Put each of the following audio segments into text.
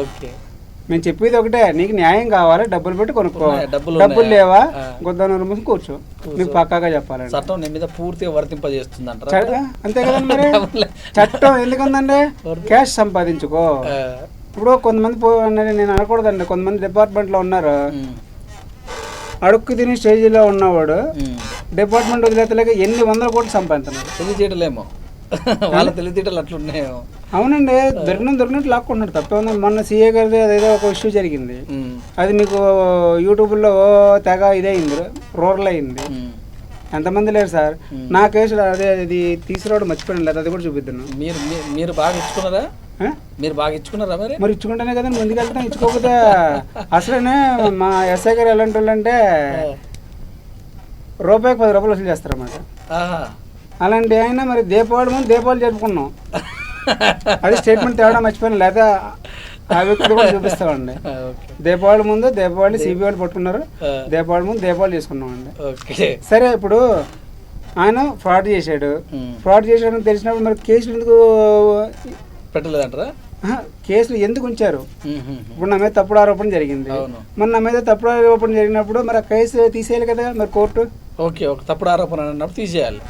Okay. మేము చెప్పేది ఒకటే నీకు న్యాయం కావాలి డబ్బులు పెట్టి కొనుక్కో. ఉన్నాయి, డబ్బులు? లేవా. గొద్దానూరు మూసి కూర్చో. మీకు పక్కాగా చెప్పాలండి. చట్టం నీ మీద పూర్తిగా వర్తింపజేస్తుందంటారా? చ- అంతే కదండి మరి? చట్టం ఎందుకుందండి? క్యాష్ సంపాదించుకో. ఇప్పుడు కొంతమంది నేను అనకూడదండి. కొంతమంది డిపార్ట్మెంట్లో ఉన్నారు. అడుక్కు తిని స్టేజీలో ఉన్నవాడు. డిపార్ట్మెంట్ వదిలేతలేక ఎన్ని వందల కోట్లు సంపాదిస్తున్నాడు? తెలివితేటలేమో వాళ్ళ తెలివితేటలు అట్లున్నాయేమో. అవునండి దొరికిన దొరికినట్టు లాక్కుంటున్నాడు. తప్పే మొన్న సీఏ గారిది అదేదో ఒక ఇష్యూ జరిగింది. అది మీకు యూట్యూబ్లో తెగ ఇదయింది. రూరల్ అయింది. ఎంతమంది లేరు సార్? నా కేసులో అదే అది తీసుకురావడం మర్చిపోయాను. లేదు అది కూడా చూపిద్దాను. మీరు మీరు బాగా ఇచ్చుకున్నారా? మీరు బాగా ఇచ్చుకున్నారా మరి? మరి ఇచ్చుకుంటేనే కదండి ముందుకెళ్తాం ఇచ్చుకోకపోతే అసలేనే మా ఎస్ఐ గారు ఎలాంటి వాళ్ళు అంటే రూపాయికి పది రూపాయలు వసూలు చేస్తారన్నమాట. అలాంటి ఆయన మరి దీపావళి ముందు దీపావళి జరుపుకున్నాం. అది స్టేట్మెంట్ తేవడం మర్చిపోయాను లేదా ఆ వ్యక్తి కూడా చూపిస్తామండి దీపావళి ముందు దీపావళి సిబిఐ పట్టుకున్నారు దీపావళి ముందు దీపావళి చేసుకున్నామండి సరే ఇప్పుడు ఆయన ఫ్రాడ్ చేశాడు. ఫ్రాడ్ చేశాడని తెలిసినప్పుడు మరి కేసులు ఎందుకు పెట్టలేదంటారా? కేసులు ఎందుకు ఉంచారు. ఇప్పుడు నా మీద తప్పుడు ఆరోపణ జరిగింది. మరి నా మీద తప్పుడు ఆరోపణ జరిగినప్పుడు మరి ఆ కేసు తీసేయాలి కదా మరి కోర్టు? ఓకే ఒక తప్పుడు ఆరోపణ అన్నప్పుడు తీసేయాలి.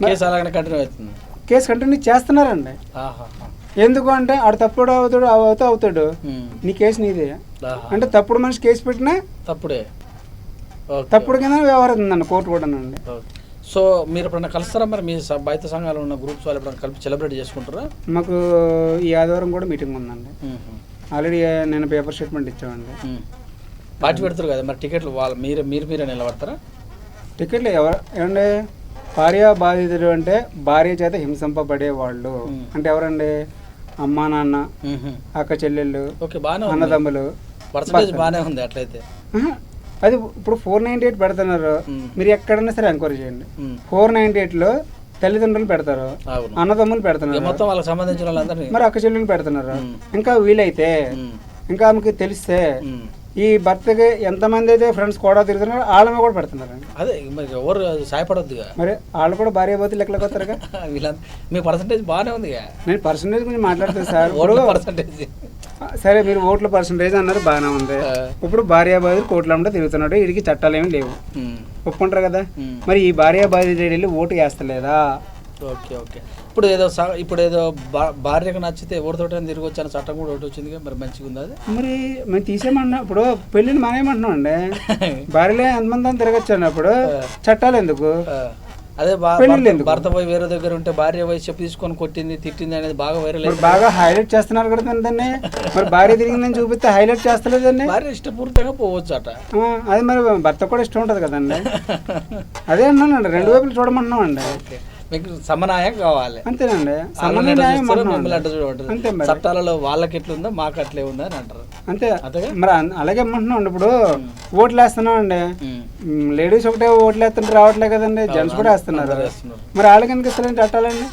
కేసు అలాగనే కంటిన్యూ అవుతుంది. కేసు కంటిన్యూ చేస్తున్నారండి. ఎందుకు అంటే ఆడు తప్పుడు అవుతాడు అవుతా అవుతాడు. నీ కేసు నీదే. అంటే తప్పుడు మనిషి కేసు పెట్టినా తప్పుడే. తప్పుడు కింద వ్యవహరిస్తుందండి కోర్టు కూడా అండి. సో మీరు ఎప్పుడన్నా కలుస్తారా మరి మీ బయట సంఘాలు ఉన్న గ్రూప్స్ వాళ్ళు ఎప్పుడన్నా కలిపి సెలబ్రేట్ చేసుకుంటారా? మాకు ఈ ఆదివారం కూడా మీటింగ్ ఉందండి. ఆల్రెడీ నేను పేపర్ స్టేట్మెంట్ ఇచ్చామండి. పార్టీ పెడతారు కదా మరి టికెట్లు వాళ్ళు మీరు మీరు మీరే నిలబడతారా? టికెట్లు ఎవరు ఏమంటే భార్య బాధితులు అంటే భార్య చేత హింసింపబడే వాళ్ళు మ్మ్. అంటే ఎవరండి అమ్మా నాన్న. అక్క చెల్లెళ్ళు అన్నదమ్ములు బాగానే ఉంది అట్లయితే అది ఇప్పుడు ఫోర్ నైంటీ ఎయిట్ పెడుతున్నారు. మీరు ఎక్కడైనా సరే ఎంక్వైరీ చేయండి. ఫోర్ నైంటీ ఎయిట్లో తల్లిదండ్రులు పెడతారు అన్నదమ్ములు పెడుతున్నారు మొత్తం వాళ్ళకి సంబంధించిన మరి అక్క చెల్లెలు పెడుతున్నారు. ఇంకా వీలైతే ఇంకా ఆమెకి తెలిస్తే. ఈ భర్తకి ఎంతమంది అయితే ఫ్రెండ్స్ కూడా తిరుగుతున్నారో వాళ్ళ మీద కూడా పెడుతున్నారండి. అదే మరి ఎవరు సాయపడొద్దుగా? మరి వాళ్ళు కూడా భార్య పోతే లెక్కలకు వస్తారుగా వీళ్ళంతా మీ పర్సంటేజ్ బాగానే ఉందిగా? నేను పర్సంటేజ్ గురించి మాట్లాడుతాను సార్. ఓట్ల పర్సంటేజ్ సరే మీరు ఓట్ల పర్సంటేజ్ అన్నారు బాగానే ఉంది. ఇప్పుడు భార్య బాధితులు కోట్ల అమ్మట తిరుగుతున్నాడు వీడికి చట్టాలు ఏమి లేవు. ఒప్పుకుంటారు కదా. మరి ఈ భార్య బాధితుడు వెళ్ళి ఓటు వేస్తలేదా? Okay okay. ఇప్పుడు ఏదో ఇప్పుడు ఏదో భార్యకు నచ్చితే ఎవరితో తిరిగి వచ్చాను చట్టం కూడా ఒకటి వచ్చింది మరి మంచిగా ఉంది అది? మరి మేము తీసేయమన్నా ఇప్పుడు పెళ్ళిని మానేయమంటున్నాం అండి భార్యలో ఎంతమంది అని తిరగచ్చు అన్నప్పుడు చట్టాలు ఎందుకు? అదే భర్త- పోయి వేరే దగ్గర ఉంటే భార్య పోయి చెప్పు తీసుకొని కొట్టింది తిట్టింది అనేది బాగా వైరల్ బాగా హైలైట్ చేస్తున్నారు కదా దాన్ని మరి భార్య తిరిగిందని చూపిస్తే హైలైట్ చేస్తలేదండి భార్య ఇష్టపూర్తిగా పోవచ్చు అట అది మరి భర్త కూడా ఇష్టం ఉంటుంది కదండి అదే అన్నానండి రెండు వైపులు చూడమన్నాం అండి ఓకే. మీకు సమన్వయం కావాలి అంతేనండి వాళ్ళని సమన్వయం ఎట్లా న్యాయం చూస్తారో అంటున్నాం మిమ్మల్ని అండి. అట్లా చూడమంటారు. చట్టాలలో వాళ్ళకి ఎట్లుందో మాకు అట్లే ఉందా అని అంటారు అంతే? మరి అలాగే ఇమ్మంటున్నాం అండి ఇప్పుడు ఓట్లు వేస్తున్నాం అండి. లేడీస్ ఒకటే ఓట్లు వేస్తుంటే రావట్లే కదండి జెంట్స్ కూడా వేస్తున్నారు. మరి వాళ్ళకి ఎందుకు ఇస్తారని చట్టాలండి.